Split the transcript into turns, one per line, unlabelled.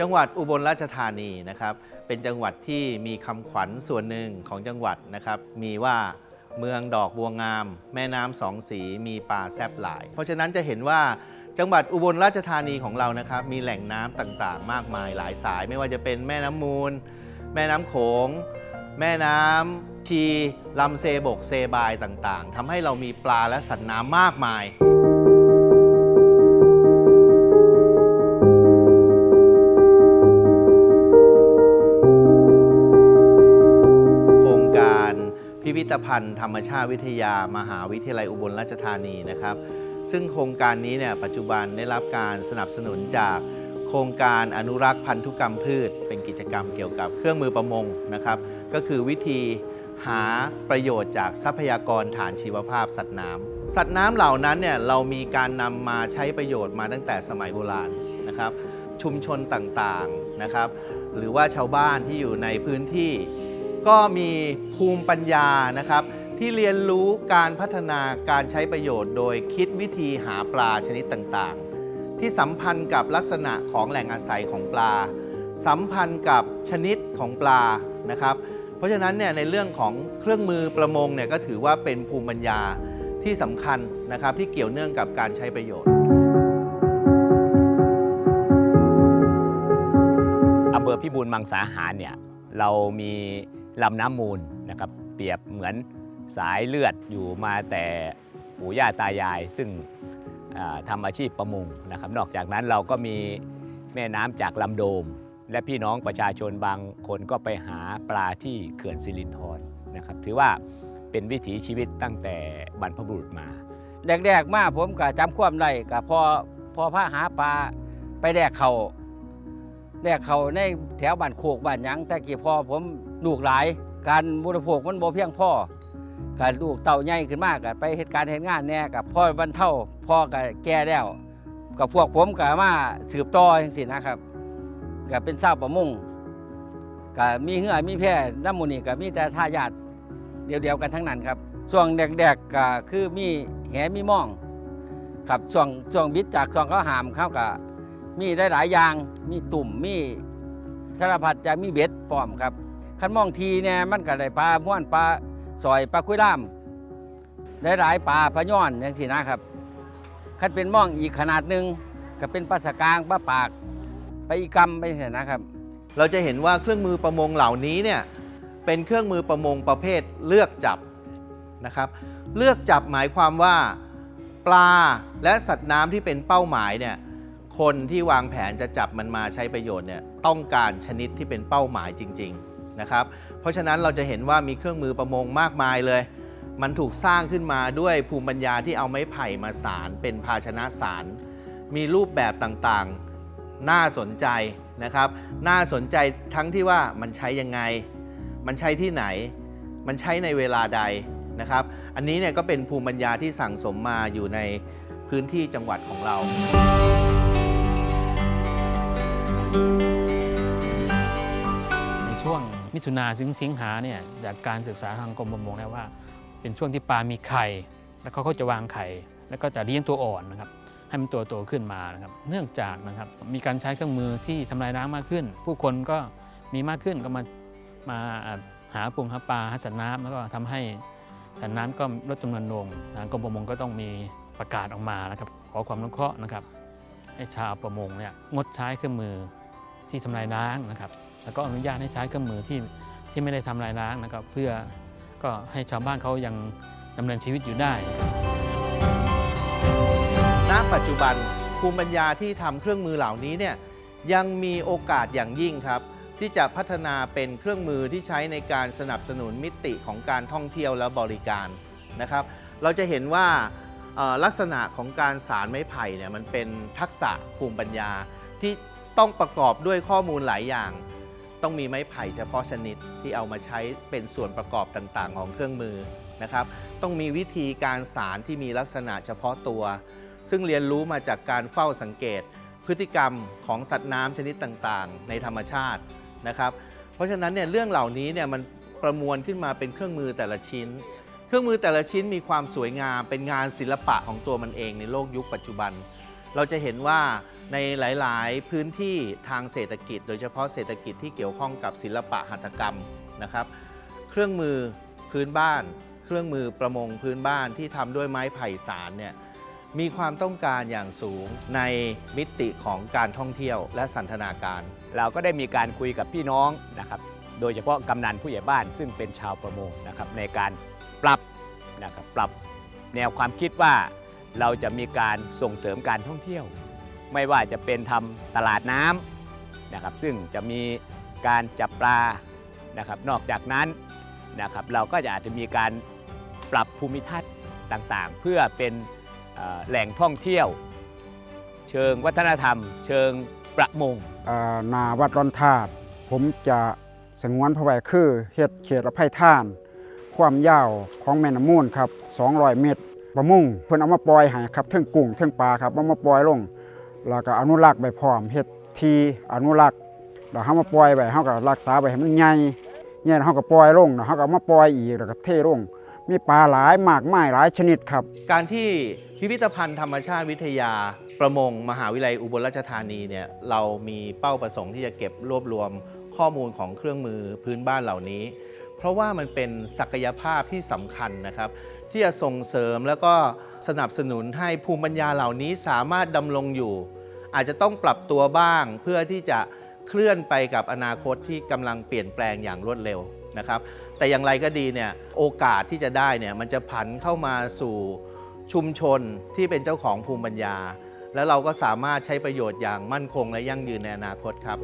จังหวัดอุบลราชธานีนะครับ เป็นจังหวัดที่มีคำขวัญส่วนหนึ่งของจังหวัดนะครับ มีว่าเมืองดอกบัวงาม แม่น้ำสองสีมีปลาแซบหลาย เพราะฉะนั้นจะเห็นว่าจังหวัดอุบลราชธานีของเรานะครับ มีแหล่งน้ำต่างๆ มากมายหลายสาย ไม่ว่าจะเป็นแม่น้ำมูล แม่น้ำโขง แม่น้ำชีลำเซบกเซบายต่างๆทำให้เรามีปลาและสัตว์น้ำมากมาย ธภัณฑ์ธรรมชาติวิทยา มหาวิทยาลัยอุบลราชธานีนะครับ ซึ่งโครงการนี้เนี่ยปัจจุบันได้รับการสนับสนุนจากโครงการอนุรักษ์พันธุกรรมพืช เป็นกิจกรรมเกี่ยวกับเครื่องมือประมงนะครับ ก็คือวิธีหาประโยชน์จากทรัพยากรฐานชีวภาพสัตว์น้ำสัตว์น้ำเหล่านั้นเนี่ยเรามีการนำมาใช้ประโยชน์มาตั้งแต่สมัยโบราณนะครับ ชุมชนต่างๆนะครับ หรือว่าชาวบ้านที่อยู่ในพื้นที่ ก็มีภูมิปัญญานะครับ ที่เรียนรู้การพัฒนาการใช้ประโยชน์โดยคิดวิธีหาปลาชนิดต่างๆ ที่สัมพันธ์กับลักษณะของแหล่งอาศัยของปลา สัมพันธ์กับชนิดของปลานะครับ เพราะฉะนั้นเนี่ยในเรื่องของเครื่องมือประมงเนี่ยก็ถือว่าเป็นภูมิปัญญาที่สำคัญนะครับที่เกี่ยวเนื่องกับการใช้ประโยชน์
อำเภอพิบูลมังสาหารเนี่ยเรามี ลำน้ำมูลนะครับเปรียบเหมือนสายเลือดอยู่มาแต่ปู่ย่าตายาย ซึ่งทำอาชีพประมงนะครับนอกจากนั้นเราก็มีแม่น้ำจากลำโดม และพี่น้องประชาชนบางคนก็ไปหาปลาที่เขื่อนสิรินธรนะครับถือว่าเป็นวิถีชีวิตตั้งแต่บรรพบุรุษมา
แรกๆมาผมก็จำความได้ก็พอพอพาหาปลาไปแดกเขา แดกเขาในแถวบ้านโคกบ้านหยังแต่กี่พ่อผมลูกหลาย การบริโภคมันบ่เพียงพ่อการลูกเต่าใหญ่ขึ้นมากก็ไปเหตุการณ์เหตุงานแหน่กับพ่อบรรเทาพ่อก็แก่แล้วกับพวกผมก็มาสืบต่อจังซี่นะครับก็เป็นเศร้าวประมงก็มีเหือมีแพร่น้ำมูนี่ก็มีแต่ทายาทเดียวๆกันทั้งนั้นครับช่วงแดกๆก็คือมีแหมีม่องครับช่วงช่วงบิดจากช่วงเขาหามเข้ากับ มีได้หลายอย่าง มีตุ่ม มีสารพัดจะมีเบ็ดพร้อมครับ คันมองทีเนี่ยมันก็ได้ปลาม้วนปลาซอยปลาคุยล่ามได้หลายปลาพะย้อนอย่างสินะครับคันเป็นม่องอีกขนาดหนึ่งก็เป็นปลาสกางปลาปากปลาอีกำไปเห็นนะครับ
เราจะเห็นว่าเครื่องมือประมงเหล่านี้เนี่ยเป็นเครื่องมือประมงประเภทเลือกจับนะครับ เลือกจับหมายความว่าปลาและสัตว์น้ำที่เป็นเป้าหมายเนี่ย คนที่วางแผนจะจับมันมาใช้ประโยชน์เนี่ยต้องการชนิดที่เป็นเป้าหมายจริงๆนะครับ เพราะฉะนั้นเราจะเห็นว่ามีเครื่องมือประมงมากมายเลย มันถูกสร้างขึ้นมาด้วยภูมิปัญญาที่เอาไม้ไผ่มาสารเป็นภาชนะสาร มีรูปแบบต่างๆ น่าสนใจนะครับ น่าสนใจทั้งที่ว่ามันใช้ยังไง มันใช้ที่ไหน มันใช้ในเวลาใดนะครับ อันนี้เนี่ยก็เป็นภูมิปัญญาที่สั่งสมมาอยู่ในพื้นที่จังหวัดของเรา
ในช่วงมิถุนาถึงสิงหาเนี่ยจากการศึกษาทางกรมประมงเนี่ยว่า เป็นช่วงที่ปลามีไข่ แล้วเขาก็จะวางไข่ แล้วก็จะเลี้ยงตัวอ่อนนะครับให้มันตัวโตขึ้นมานะครับ เนื่องจากนะครับมีการใช้เครื่องมือที่ทำลายน้ำมากขึ้น ผู้คนก็มีมากขึ้นก็มามาหาปุ่มหาปลาหาสัตว์น้ำแล้วก็ทำให้สัตว์น้ำก็ลดจำนวนลงทางกรมประมงก็ต้องมีประกาศออกมานะครับ ขอความอนุเคราะห์นะครับ ให้ชาวประมงเนี่ยงดใช้เครื่องมือ ที่ทำลายน้ำนะครับ แล้วก็อนุญาตให้ใช้เครื่องมือที่ที่ไม่ได้ทำลายล้างนะครับ เพื่อก็ให้ชาวบ้านเขายังดำเนินชีวิตอยู่ได้
ณปัจจุบันภูมิปัญญาที่ทำเครื่องมือเหล่านี้เนี่ยยังมีโอกาสอย่างยิ่งครับ ที่จะพัฒนาเป็นเครื่องมือที่ใช้ในการสนับสนุนมิติของการท่องเที่ยวและบริการนะครับ เราจะเห็นว่าเอ่อลักษณะของการสารไม้ไผ่เนี่ยมันเป็นทักษะภูมิปัญญาที่ ต้องประกอบด้วยข้อมูลหลายอย่าง ต้องมีไม้ไผ่เฉพาะชนิดที่เอามาใช้เป็นส่วนประกอบต่างๆ ของเครื่องมือนะครับ ต้องมีวิธีการสารที่มีลักษณะเฉพาะตัว ซึ่งเรียนรู้มาจากการเฝ้าสังเกต พฤติกรรมของสัตว์น้ำชนิดต่างๆ ในธรรมชาตินะครับ เพราะฉะนั้นเนี่ยเรื่องเหล่านี้เนี่ยมันประมวลขึ้นมาเป็นเครื่องมือแต่ละชิ้น เครื่องมือแต่ละชิ้นมีความสวยงาม เป็นงานศิลปะของตัวมันเองในโลกยุคปัจจุบัน เราจะเห็นว่าในหลาย ๆ พื้นที่ทางเศรษฐกิจ โดยเฉพาะเศรษฐกิจที่เกี่ยวข้องกับศิลปะหัตถกรรมนะครับ เครื่องมือพื้นบ้าน เครื่องมือประมงพื้นบ้านที่ทำด้วยไม้ไผ่สารเนี่ยมีความต้องการอย่างสูงในมิติของการท่องเที่ยวและสันทนาการ
เราก็ได้มีการคุยกับพี่น้องนะครับโดยเฉพาะกำนันผู้ใหญ่บ้านซึ่งเป็นชาวประมงนะครับในการปรับนะครับปรับแนวความคิดว่า เราจะมีการส่งเสริมการท่องเที่ยว ไม่ว่าจะเป็นทำตลาดน้ำนะครับ ซึ่งจะมีการจับปลานะครับ นอกจากนั้นนะครับ เราก็จะอาจจะมีการปรับภูมิทัศน์ต่างๆ เพื่อเป็นแหล่งท่องเที่ยว เชิงวัฒนธรรม เชิงประมง
นาวัดรอนธาตุผมจะสงวนพระไว้คือเฮ็ดเขตอภัยทาน ความยาวของแม่น้ำมูลครับ 200 เมตร ประมงเพิ่นเอามาปล่อยให้ครับเทิงกุ้งเทิงปลาครับเอามาปล่อยลง แล้วก็อนุรักษ์ไว้พร้อมเฮ็ดทีอนุรักษ์แล้วเฮามาปล่อยไว้เฮาก็รักษาไว้ให้มันใหญ่ใหญ่แล้วเฮาก็ปล่อยลงแล้วเฮาก็มาปล่อยอีกแล้วก็เทลงมีปลาหลายมากมายหลายชนิดครับ
การที่พิพิธภัณฑ์ธรรมชาติวิทยาประมง มหาวิทยาลัยอุบลราชธานีเนี่ยเรามีเป้าประสงค์ที่จะเก็บรวบรวมข้อมูลของเครื่องมือพื้นบ้านเหล่านี้ เพราะว่ามันเป็นศักยภาพที่สำคัญนะครับ ที่จะส่งเสริมแล้วก็สนับสนุนให้ภูมิปัญญาเหล่านี้สามารถดำรงอยู่ อาจจะต้องปรับตัวบ้างเพื่อที่จะเคลื่อนไปกับอนาคตที่กำลังเปลี่ยนแปลงอย่างรวดเร็วนะครับ แต่อย่างไรก็ดีเนี่ยโอกาสที่จะได้เนี่ยมันจะผันเข้ามาสู่ชุมชนที่เป็นเจ้าของภูมิปัญญา แล้วเราก็สามารถใช้ประโยชน์อย่างมั่นคงและยั่งยืนในอนาคตครับ